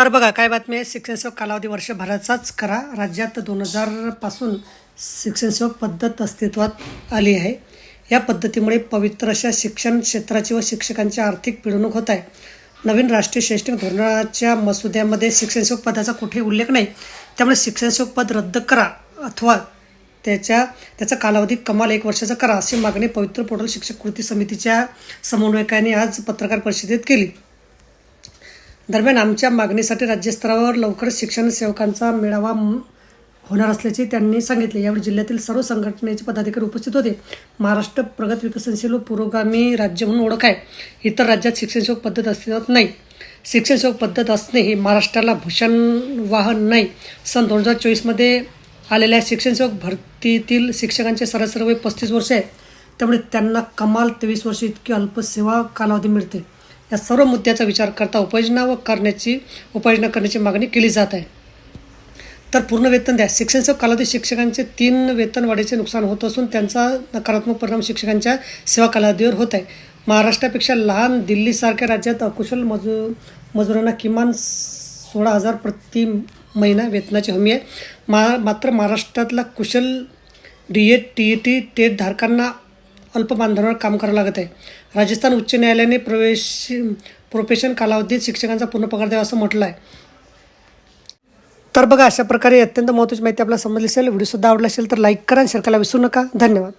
तर बघा काय बातमी आहे? शिक्षणसेवक कालावधी वर्षभराचाच करा. राज्यात दोन हजारपासून शिक्षणसेवक पद्धत अस्तित्वात आली आहे. या पद्धतीमुळे पवित्र अशा शिक्षण क्षेत्राची व शिक्षकांची आर्थिक पिळवणूक होत आहे. नवीन राष्ट्रीय शैक्षणिक धोरणाच्या मसुद्यामध्ये शिक्षणसेवक पदाचा कुठे उल्लेख नाही. त्यामुळे शिक्षणसेवक पद रद्द करा अथवा त्याच्या त्याचा कालावधी कमाल एक वर्षाचा करा अशी मागणी पवित्र पोर्टल शिक्षक कृती समितीच्या समन्वयकाने आज पत्रकार परिषदेत केली. दरम्यान आमच्या मागणीसाठी राज्यस्तरावर लवकरच शिक्षण सेवकांचा मेळावा होणार असल्याचे त्यांनी सांगितले. यावेळी जिल्ह्यातील सर्व संघटनेचे पदाधिकारी उपस्थित होते. महाराष्ट्र प्रगत विकसनशील व पुरोगामी राज्य म्हणून ओळख आहे. इतर राज्यात शिक्षण सेवक पद्धत अस्तित्वात नाही. शिक्षण सेवक पद्धत असणे हे महाराष्ट्राला भूषण वाहन नाही. सन दोन हजार चोवीसमध्ये आलेल्या शिक्षण सेवक भरतीतील शिक्षकांचे सरासरी वय पस्तीस वर्ष आहे. त्यामुळे त्यांना कमाल तेवीस वर्ष इतकी अल्प सेवा कालावधी मिळते. या सर्व मुद्द्याचा विचार करता उपाययोजना व करण्याची उपाययोजना करण्याची मागणी केली जात आहे. तर पूर्ण वेतन द्या. शिक्षण सेवा कालावधी शिक्षकांचे तीन वेतन वाढीचे नुकसान होत असून त्यांचा नकारात्मक परिणाम शिक्षकांच्या सेवा कालावधीवर होत आहे. महाराष्ट्रापेक्षा लहान दिल्लीसारख्या राज्यात अकुशल मजू मजुरांना किमान सोळा हजार प्रति महिना वेतनाची हमी आहे. मा मात्र महाराष्ट्रातला कुशल D Ed T E T TET धारकांना अल्प बांधवांवर काम करावं लागत आहे. राजस्थान उच्च न्यायालयाने प्रवेश प्रोफेशन कालावधीत शिक्षकांचा पूर्ण पगार द्यावा असं म्हटलं आहे तर बघा अशा प्रकारे अत्यंत महत्त्वाची माहिती आपल्याला समजली असेल व्हिडिओसुद्धा आवडला असेल तर लाईक करा आणि शेअर करायला विसरू नका. धन्यवाद.